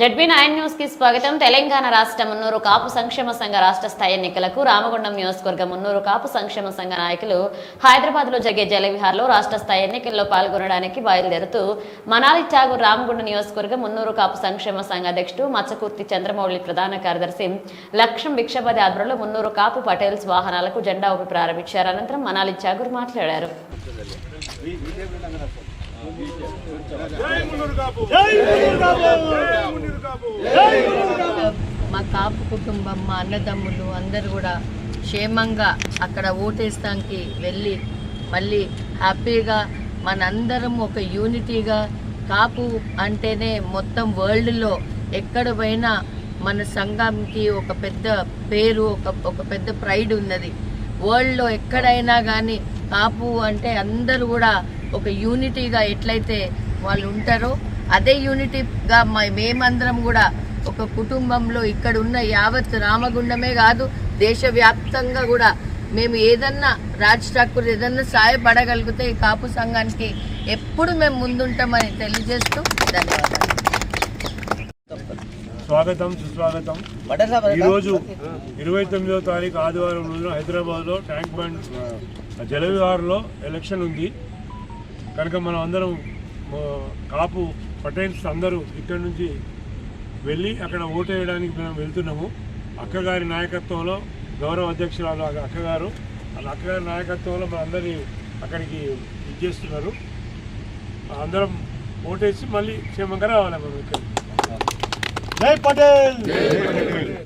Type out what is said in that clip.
ZB nine న్యూస్కి స్వాగతం. తెలంగాణ రాష్ట్ర మున్నూరు కాపు సంక్షేమ సంఘ రాష్ట్ర స్థాయి ఎన్నికలకు రామగుండం నియోజకవర్గం మున్నూరు కాపు సంక్షేమ సంఘ నాయకులు హైదరాబాద్లో జరిగే జలవిహార్లో రాష్ట్ర స్థాయి ఎన్నికల్లో పాల్గొనడానికి బయలుదేరుతూ మనాలి ఠాగూర్ రామగుండం నియోజకవర్గం మున్నూరు కాపు సంక్షేమ సంఘ అధ్యక్షుడు మచ్చకుర్తి చంద్రమౌళి ప్రధాన కార్యదర్శి లక్ష్యం భిక్షపతి ఆధ్వర్యంలో మున్నూరు కాపు పటేల్స్ వాహనాలకు జెండా ఊపి ప్రారంభించారు. అనంతరం మనాలి ఠాగూర్ మాట్లాడారు. మా కాపు కుటుంబం మా అన్నదమ్ములు అందరు కూడా క్షేమంగా అక్కడ ఓటేస్తానికి వెళ్ళి మళ్ళీ హ్యాపీగా మనందరం ఒక యూనిటీగా కాపు అంటేనే మొత్తం వరల్డ్లో ఎక్కడ పోయినా మన సంఘంకి ఒక పెద్ద పేరు ఒక ఒక పెద్ద ప్రైడ్ ఉన్నది. వరల్డ్లో ఎక్కడైనా కానీ కాపు అంటే అందరూ కూడా ఒక యూనిటీగా ఎట్లయితే వాళ్ళు ఉంటారో అదే యూనిటీగా మ- మేమందరం కూడా ఒక కుటుంబంలో ఇక్కడ ఉన్న యావత్ రామగుండమే కాదు దేశవ్యాప్తంగా కూడా మేము ఏదన్నా రాజ్ ఠాకూర్ ఏదన్నా సాయపడగలిగితే ఈ కాపు సంఘానికి ఎప్పుడు మేము ముందుంటామని తెలియజేస్తూ ధన్యవాదాలు. స్వాగతం సుస్వాగతం. ఈరోజు ఇరవై తొమ్మిదవ తారీఖు ఆదివారం రోజున హైదరాబాద్లో ట్యాంక్ బండ్ జలవిహార్లో ఎలక్షన్ ఉంది. కనుక మనం అందరం కాపు పటేల్స్ అందరూ ఇక్కడి నుంచి వెళ్ళి అక్కడ ఓటు వేయడానికి మేము వెళ్తున్నాము. అక్కగారి నాయకత్వంలో గౌరవ అధ్యక్షురాలు అక్కగారు. వాళ్ళ అక్కగారి నాయకత్వంలో మనందరి అక్కడికి ఇచ్చేస్తున్నారు అందరం ఓటేసి మళ్ళీ క్షేమంగా రావాలి మనం ఇక్కడ జై పటేల్!